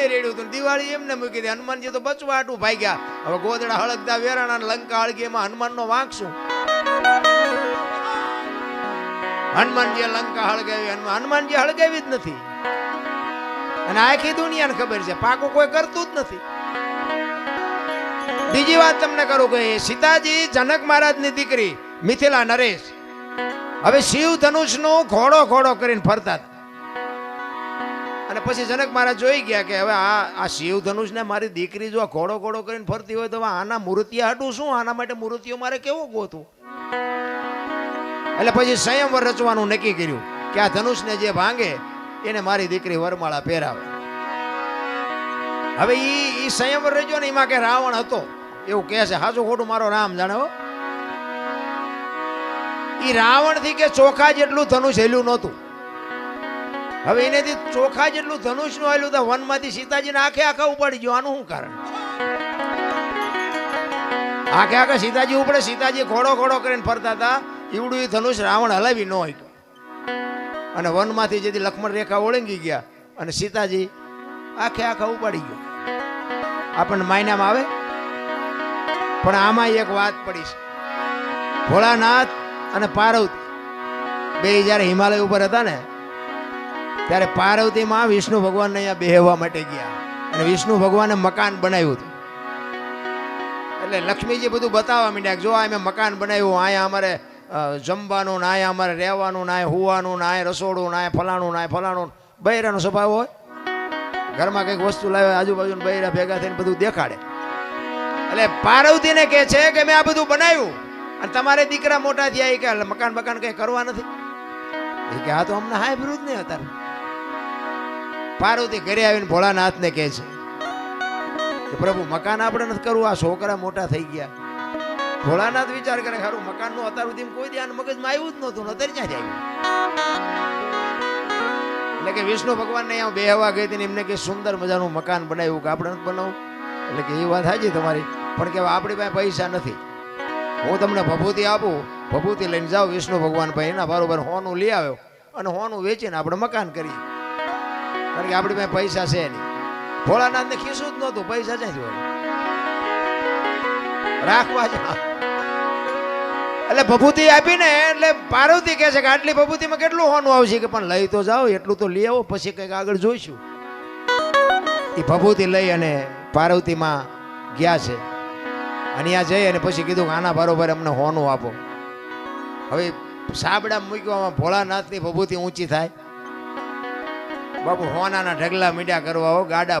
એમને રેડ્યું હતું ને દિવાળી એમને મૂકી દે. હનુમાનજી તો બચવા હાટું ભાગ્યા હવે ગોદડા હળગતા, વેરાણા લંકા હળગી એમાં હનુમાનનો વાંક શું? હનુમાનજી લંકા હળગાવી હનુમાનજી હળગાવી જ નથી. અને આખી દુનિયાને ખબર છે, પાકું કોઈ કરતું જ નથી. બીજી વાત તમને કરું કે સીતાજી જનક મહારાજની દીકરી મિથિલા નરેશ. હવે શિવ ધનુષનું ઘોડો ઘોડો કરીને ફરતા હતા. અને પછી જનક મહારાજ જોઈ ગયા કે હવે આ આ શિવ ધનુષને મારી દીકરી જો આ ઘોડો ઘોડો કરીને ફરતી હોય તો હવે આના મૂર્તિયા હાટું શું? આના માટે મૂર્તિઓ મારે કેવું ગોતું? એટલે પછી સંયમવર રચવાનું નક્કી કર્યું કે આ ધનુષને જે ભાંગે, એને મારી દીકરી વરમાળા પહેરાવે. હવે ઈ ઈ સંયમવર રચ્યો ને, એમાં કે રાવણ હતો. એવું કહે છે, હાજુ ખોટું મારો રામ જાણે હો. ઈ રાવણથી કે ચોખા જેટલું ધનુષ હેલ્યું નહોતું. હવે એનેથી ચોખા જેટલું ધનુષનું આવેલું તો વનમાંથી સીતાજીને આખે આખા ઉપાડી ગયો. આનું શું કારણ? આખે આખા સીતાજી ઉપડે, સીતાજી ઘોડો ઘોડો કરીને ફરતા હતા. ઈવડું એ ધનુષ રાવણ હલાવી ન હોય અને વનમાંથી જેથી લક્ષ્મણ રેખા ઓળંગી ગયા અને સીતાજી આખે આખા ઉપાડી ગયો. આપણને માયનામાં આવે? પણ આમાં એક વાત પડી છે. ભોળાનાથ અને પાર્વતી બે જ્યારે હિમાલય ઉપર હતા ને ત્યારે પાર્વતીમાં વિષ્ણુ ભગવાનને અહીંયા બેહવા માટે ગયા. અને વિષ્ણુ ભગવાને મકાન બનાવ્યું હતું. એટલે લક્ષ્મીજી બધું બતાવવા માંડ્યા જો આ મેં મકાન બનાવ્યું અહીંયા અમારે જમવાનું ના અહીંયા અમારે રહેવાનું ના હોવાનું ના રસોડું ના ફલાણું ના ફલાણું બૈરાનો સ્વભાવ હોય? ઘરમાં કંઈક વસ્તુ લાવે આજુબાજુ બૈરા ભેગા થઈને બધું દેખાડે. એટલે પાર્વતીને કહે છે કે મેં આ બધું બનાવ્યું. અને તમારે દીકરા મોટા થયા કે મકાન બકાન કંઈ કરવા નથી? કે આ તો અમને હાય વિરુદ્ધ નહીં હતા. પાર્વતી ઘરે આવીને ભોળાનાથને કહે છે કે પ્રભુ, મકાન આપણે નથી કરવું, આ છોકરા મોટા થઈ ગયા. ભોળાનાથ વિચાર કરે ખરું મકાનનું અત્યાર સુધી કોઈ ધ્યાન મગજમાં આવ્યું જ નહોતું અત્યારે ક્યાં આવ્યું? એટલે કે વિષ્ણુ ભગવાનને અહીંયા બેહવા ગઈ હતી એમને કે સુંદર મજાનું મકાન બનાવ્યું કે આપણે નથી બનાવવું? એટલે કે એ વાત સાચી તમારી. પણ કે આપણી પાસે પૈસા નથી. હું તમને ભભૂતિ આપું, ભભૂતિ લઈને જાઉં વિષ્ણુ ભગવાન ભાઈ એના બરોબર હોનું લઈ આવ્યો અને હોનું વેચીને આપણે મકાન કરીએ. કારણ કે આપણી પાસે પૈસા છે નહીં. ભોળાનાથને ખીસું જ નહોતું, પૈસા છે રાખવા એટલે ભભૂતિ આપીને, એટલે પાર્વતી કહે છે કે આટલી ભભૂતિમાં કેટલું હોનું આવશે? કે પણ લઈ તો જાઓ, એટલું તો લઈ આવો, પછી કંઈક આગળ જોઈશું. એ ભભૂતિ લઈ અને પાર્વતીમાં ગયા છે. અને ત્યાં જઈ અને પછી કીધું કે આના બરોબર અમને હોનું આપો. હવે સાબડા મૂકવામાં ભોળાનાથની ભભૂતિ ઊંચી થાય. બાપુ હોનાના ઢગલા મીડ્યા કરવા હો ગાડા